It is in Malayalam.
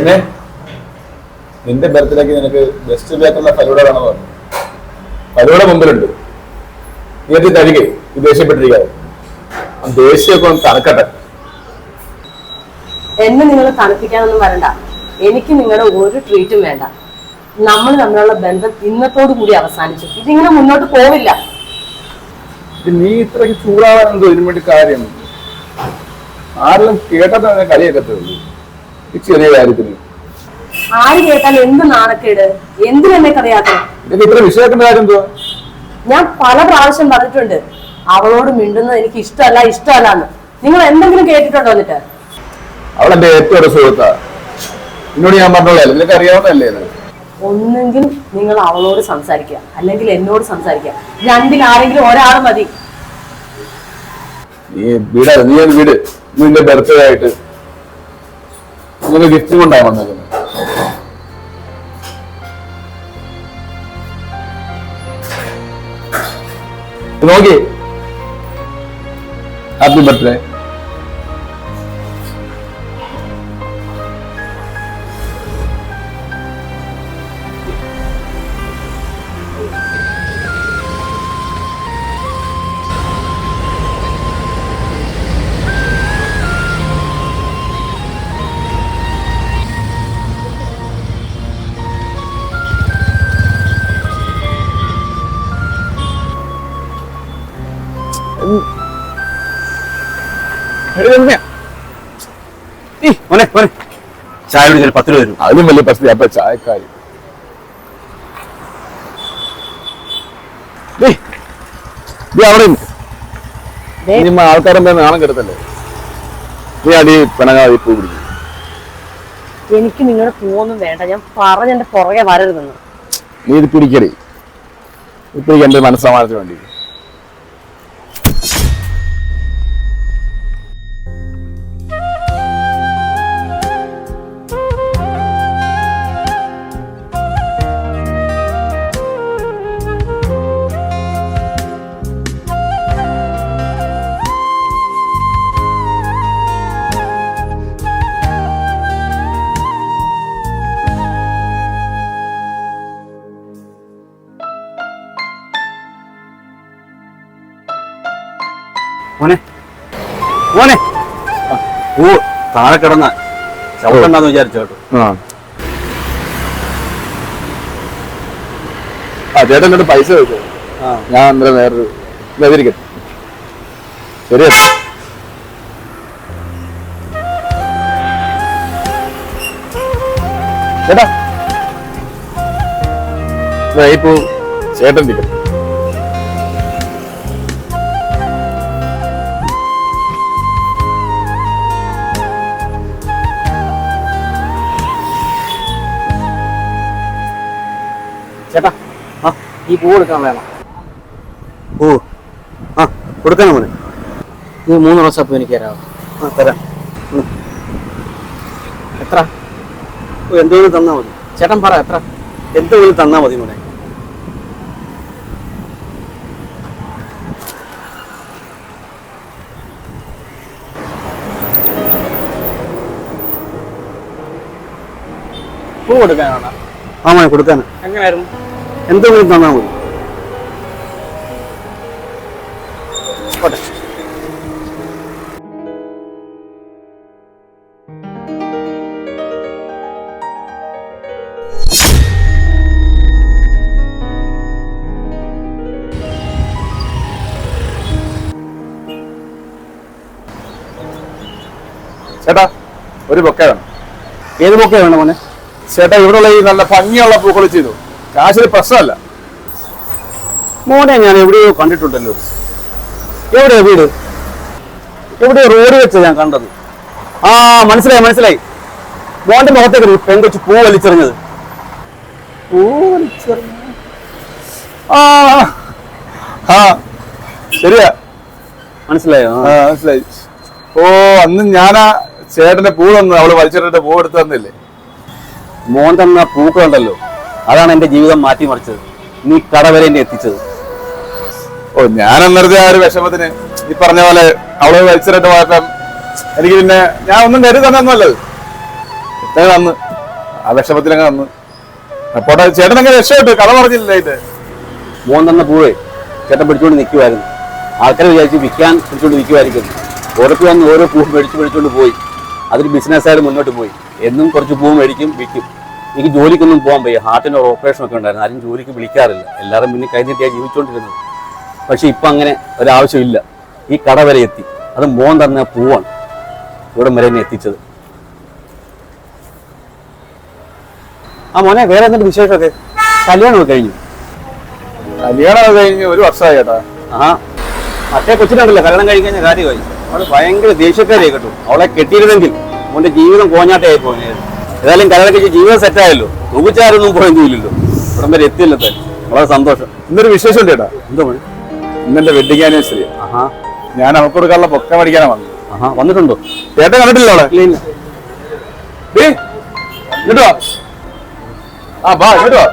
പിന്നെ നിന്റെ ബർത്ത്ഡേക്ക് നിനക്ക് ബെസ്റ്റ് ബേക്കുള്ള ഫലൂട വേണമെന്ന് പറഞ്ഞു. ഫലൂട മുമ്പിലുണ്ട്. നീ അത് കഴിക്കേ ഇത് ദേഷ്യപ്പെട്ടിരിക്കാതെ ആ ദേഷ്യമൊക്കെ ഒന്ന് തണുക്കട്ടെ. എന്നെ നിങ്ങൾ തണുപ്പിക്കാനൊന്നും വരണ്ട. എനിക്ക് നിങ്ങളുടെ ഒരു ട്രീറ്റും വേണ്ട. നമ്മൾ തമ്മിലുള്ള ബന്ധം ഇന്നത്തോടു കൂടി അവസാനിച്ചു. ഇതിങ്ങനെ മുന്നോട്ട് പോവില്ല. നീ ഇത്രയ്ക്ക് ചൂടാവാൻ എന്തോ ഇതിനു വേണ്ടി കാര്യം? ആരെല്ലാം കേട്ടാൽ കളിയൊക്കെ ഈ ചെറിയ കാര്യത്തിന്. ആര് കേട്ടാൽ എന്ത് നാണക്കേട്? എന്തിനെന്നെ കഥയാക്കണം ഇതൊക്കെ ഇത്ര വിഷയത്തിന്റെ കാര്യം എന്തോ ഞാൻ പല പ്രാവശ്യം പറഞ്ഞിട്ടുണ്ട്. അവളോട് മിണ്ടുന്നത് എനിക്ക് ഇഷ്ടമല്ല ഇഷ്ടമല്ല എന്ന് നിങ്ങൾ എന്തെങ്കിലും കേട്ടിട്ടുണ്ടോ എന്നിട്ട്? അവളെന്റെ ഏറ്റവും ഒരു സുഹൃത്താ. എന്നോട് ഞാൻ പറഞ്ഞോളൂ. നിനക്ക് അറിയാവുന്നതല്ലേ ഇത്? ഒന്നെങ്കിൽ നിങ്ങൾ അവളോട് സംസാരിക്കുക. അല്ലെങ്കിൽ എന്നോട് സംസാരിക്കുക. രണ്ടിൽ ആരെങ്കിലും ഒരാൾ മതി. നീ വീടാ നീ വീട്. നിന്റെ ബർത്ത്ഡേ ആയിട്ട് നിനക്ക് ഗിഫ്റ്റ് കൊണ്ടാണ് വന്നേക്കുന്നത് ഇത് നോക്കി ഹാപ്പി ബർത്ത്ഡേ ചായ കുടിക്കാൻ പത്ത് രൂപ തരും. അതിലും വലിയ പ്രശ്നം അപ്പൊ ചായക്കാരി. ദേ, ദേ അവിടെ ആൾക്കാരെന്താ നാണം കെടുത്തല്ലേ? നീ അടി പിണങ്ങാതി പൂ പിടിക്കും എനിക്ക് നിങ്ങളുടെ പൂവൊന്നും വേണ്ട. ഞാൻ പറഞ്ഞെന്റെ പുറകെ വരരുതെന്ന്. നീ ഇത് പിടിക്കടി. ഇപ്പൊ എന്റെ മനസ്സമാനത്തിന് വേണ്ടി മോനെ. മോനെ. ഓ താഴെ കിടന്ന. ചവിട്ടണ്ടെന്ന് വിചാരിച്ചു കേട്ടോ. ആ. ചേട്ടൻ എന്നിട്ട് പൈസ വെച്ചോ ഞാൻ അന്നേരം വേറൊരു വേദിരിക്കട്ടെ ശരിയാ. ചേട്ടാ. ഇപ്പോ ചേട്ടൻ ഇരിക്കട്ടെ ചേട്ടാ ആ ഈ പൂ എടുക്കാൻ വേണം. ഓ ആ കൊടുക്കണം മോനെ. ഇത് മൂന്ന് റോസാപ്പൂ എനിക്ക് തരാമോ ആ തരാം. എത്ര? ഓ, എന്തെങ്കിലും തന്നാൽ മതി. ചേട്ടൻ പറ എത്ര? എന്തെങ്കിലും തന്നാൽ മതി മോനെ. പൂ കൊടുക്കാനാണ് ആ മോനെ കൊടുക്കാന് എങ്ങനെയായിരുന്നു എന്തെങ്കിലും തന്നാ മതി. ചേട്ടാ ഒരു ബൊക്കെ വേണം. ഏത് ബൊക്കെ വേണം മോനെ? ചേട്ടാ ഇവിടെയുള്ള ഈ നല്ല ഭംഗിയുള്ള പൂക്കൾ ചെയ്തു. കാശിന് പ്രശ്നമല്ല. മോനെ ഞാൻ എവിടെയോ കണ്ടിട്ടുണ്ടല്ലോ. എവിടെയാ വീട്? എവിടെയോ റോഡ് വെച്ച് ഞാൻ കണ്ടത്. ആ മനസ്സിലായി മനസ്സിലായി. മോന്റെ മുഖത്തേക്ക് പെങ്കൊച്ച് പൂ വലിച്ചെറിഞ്ഞത്. പൂ വലിച്ചെറിഞ്ഞ? ശരിയാ. മനസ്സിലായോ? മനസ്സിലായി. ഓ അന്ന് ഞാനാ ചേട്ടന്റെ പൂ തന്നു അവൾ വലിച്ചെറിഞ്ഞിട്ട് പൂ എടുത്തു തന്നില്ലേ? മോൻ തന്ന പൂക്കളുണ്ടല്ലോ. അതാണ് എന്റെ ജീവിതം മാറ്റിമറിച്ചത്. നീ കട വരെ എന്നെ എത്തിച്ചത്. ഓ ഞാൻ അന്നേരത്തെ ആ ഒരു വിഷമത്തിന് ഈ പറഞ്ഞ പോലെ അവൾ വലിച്ചിട്ട് പോയപ്പം എനിക്ക് പിന്നെ ഞാൻ ഒന്നും കരുതി തന്നൊന്നുമല്ലത് ഇത്രയും അന്ന് ആ വിഷമത്തിലങ്ങ് വന്ന് അപ്പോട്ടെ ചേട്ടൻ അങ്ങനെ രക്ഷപ്പെട്ടു. കഥ പറഞ്ഞില്ലായിട്ട് മോൻ തന്ന പൂവേ ചേട്ടൻ പിടിച്ചുകൊണ്ട് നിൽക്കുമായിരുന്നു ആൾക്കാരെ വിചാരിച്ച് വിൽക്കാൻ പിടിച്ചുകൊണ്ട് നിൽക്കുമായിരിക്കും ഓരോ വന്ന് ഓരോ പൂവ് മേടിച്ച് മേടിച്ചുകൊണ്ട് പോയി. അതൊരു ബിസിനസ്സായിട്ട് മുന്നോട്ട് പോയി. എന്നും കുറച്ച് പൂവ് മേടിക്കും വിൽക്കും. എനിക്ക് ജോലിക്കൊന്നും പോകാൻ വയ്യ. ഹാർട്ടിന്റെ ഒരു ഓപ്പറേഷൻ ഒക്കെ ഉണ്ടായിരുന്നു. ആരും ജോലിക്ക് വിളിക്കാറില്ല. എല്ലാവരും പിന്നെ കഴിഞ്ഞിട്ടാണ് ജീവിച്ചുകൊണ്ടിരുന്നത് പക്ഷെ ഇപ്പം അങ്ങനെ ഒരാവശ്യമില്ല. ഈ കട വരെ എത്തി. അത് മോൻ തന്ന പൂവാണ്. ഇവിടം വരെ എന്നെ എത്തിച്ചത്. ആ മോനെ വേറെ എന്തെങ്കിലും വിശേഷമൊക്കെ? കല്യാണമൊക്കെ കഴിഞ്ഞു? കല്യാണം കഴിഞ്ഞ് ഒരു വർഷമായി കേട്ടാ ആ മറ്റേ കൊച്ചിനുണ്ടല്ലോ കല്യാണം കഴിക്കുന്ന കാര്യമായി. അവൾ ഭയങ്കര ദേഷ്യക്കാരിയായി കേട്ടു. അവളെ കെട്ടിയിരുന്നെങ്കിൽ അവന്റെ ജീവിതം കോഞ്ഞാട്ടയായി പോയത് ഏതായാലും കല്യാണം ജീവൻ സെറ്റായല്ലോ തൂപ്പിച്ചാരൊന്നും പോയൊന്നുമില്ലല്ലോ ഇവിടം വരെ എത്തിയില്ല തന്നെ വളരെ സന്തോഷം. ഇന്നൊരു വിശേഷം ചേട്ടാ എന്താ പോയി ഇന്നെന്റെ വെഡിങ് ആനിവേഴ്സറി ആഹാ. ഞാൻ അവൾക്ക് കൊടുക്കാനുള്ള പൊക്ക മേടിക്കാനാ വന്നത്. ആഹാ. വന്നിട്ടുണ്ടോ? ചേട്ടൻ കണ്ടിട്ടില്ല അവിടെ? ഇല്ല ഇങ്ങോട്ട് വാ. ആ ബാ ഇങ്ങോട്ട് വാ.